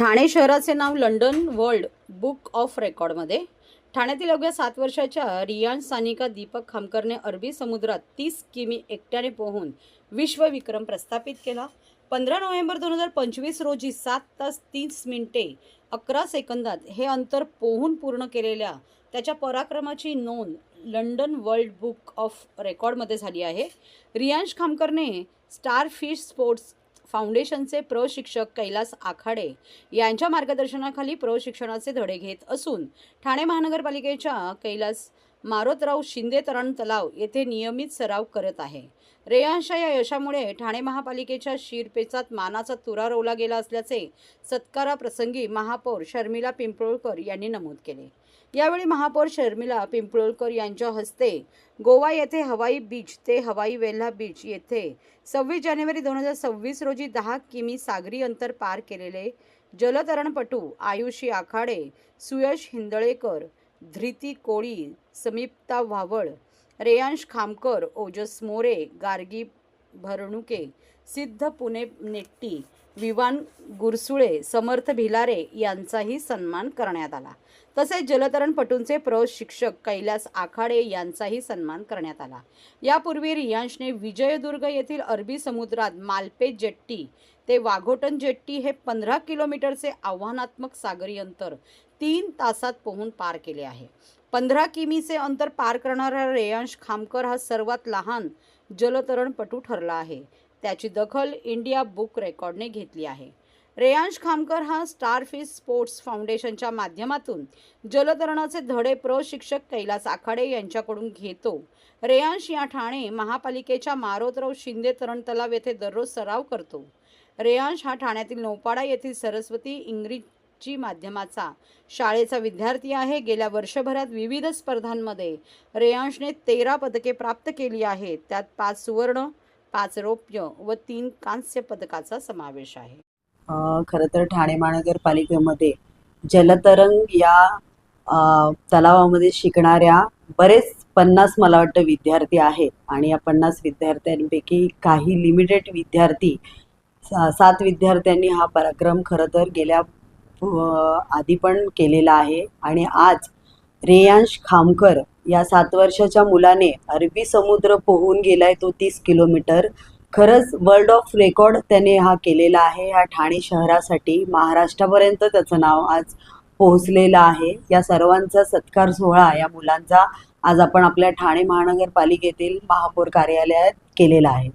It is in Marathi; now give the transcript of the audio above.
ठाणे शहराचे नाव लंडन वर्ल्ड बुक ऑफ रेकॉर्डमध्ये. ठाण्यातील अवघ्या सात वर्षाच्या रियान सानिका दीपक खामकरने अरबी समुद्रात तीस किमी एकट्याने पोहून विश्वविक्रम प्रस्थापित केला. पंधरा नोव्हेंबर दोन हजार पंचवीस रोजी सात तास तीस मिनिटे अकरा सेकंदात हे अंतर पोहून पूर्ण केलेल्या त्याच्या पराक्रमाची नोंद लंडन वर्ल्ड बुक ऑफ रेकॉर्डमध्ये झाली आहे. रियांश खामकरने स्टारफिश स्पोर्ट्स फाउंडेशनचे प्रशिक्षक कैलास आखाडे यांच्या मार्गदर्शनाखाली प्रशिक्षणाचे धडे घेत असून ठाणे महानगरपालिकेच्या कैलास मारोतराव शिंदे तरण तलाव येथे नियमित सराव करत आहे. रेयांशा या यशामुळे ठाणे महापालिकेच्या शिरपेचात मानाचा तुरा रोवला गेला असल्याचे सत्काराप्रसंगी महापौर शर्मिला पिंपळकर यांनी नमूद केले. यावेळी महापौर शर्मिला पिंपळकर यांच्या हस्ते गोवा येथे हवाई बीच ते हवाई वेल्हा बीच येथे सव्वीस जानेवारी दोन हजार सव्वीस रोजी दहा किमी सागरी अंतर पार केलेले जलतरणपटू आयुषी आखाडे सुयश हिंदळेकर धृती कोळी समीपता व्हावळ रेयांश खामकर ओजस मोरे गार्गी भरणुके सिद्ध पुणे नेट्टी विवान गुरसुळे समर्थ भिलारे यांचाही सन्मान करण्यात आला. तसेच जलतरणपटूंचे प्रशिक्षक कैलास आखाडे यांचाही सन्मान करण्यात आला. यापूर्वी रियांशने विजयदुर्ग येथील अरबी समुद्रात मालपे जेट्टी ते वाघोटन जेट्टी हे पंधरा किलोमीटरचे आव्हानात्मक सागरी अंतर तीन तासात पोहून पार केले आहे. पंधरा किमीचे अंतर पार करणारा रेयांश खामकर हा सर्वात लहान जलतरणपटू ठरला आहे. त्याची दखल इंडिया बुक रेकॉर्डने घेतली आहे. रेयांश खामकर हा स्टारफिश स्पोर्ट्स फाउंडेशनच्या माध्यमातून जलतरणाचे धडे प्रशिक्षक कैलास आखाडे यांच्याकडून घेतो. रेयांश या ठाणे महापालिकेच्या मारोतराव शिंदे तरण तलाव येथे दररोज सराव करतो. रेयांश हा ठाण्यातील नौपाडा येथील सरस्वती इंग्रजी माध्यमाचा. शाळेचा विद्यार्थी आहे. गेल्या वर्षभरात विविध स्पर्धांमध्ये रेयांशने तेरा पदके प्राप्त केली आहेत. त्यात पाच सुवर्ण पाच रौप्य व तीन कांस्य पदकाचा समावेश आहे. खरं तर ठाणे महानगरपालिकेमध्ये जलतरंग या तलावामध्ये शिकणाऱ्या बरेच पन्नास मला वाटतं विद्यार्थी आहेत. आणि या पन्नास विद्यार्थ्यांपैकी काही लिमिटेड विद्यार्थी सा- सात विद्यार्थ्यांनी हा पराक्रम खरं तर गेल्या आधी पण केलेला आहे. आणि आज रेयांश खामकर या सात वर्षाच्या मुलाने अरबी समुद्र पोहून गेलाय तो तीस किलोमीटर. खरंच वर्ल्ड ऑफ रेकॉर्ड त्याने हा केलेला आहे. ह्या ठाणे शहरासाठी महाराष्ट्रापर्यंत त्याचं नाव आज पोहोचलेलं आहे. या सर्वांचा सत्कार सोहळा या मुलांचा आज आपण आपल्या ठाणे महानगरपालिकेतील महापौर कार्यालयात केलेला आहे.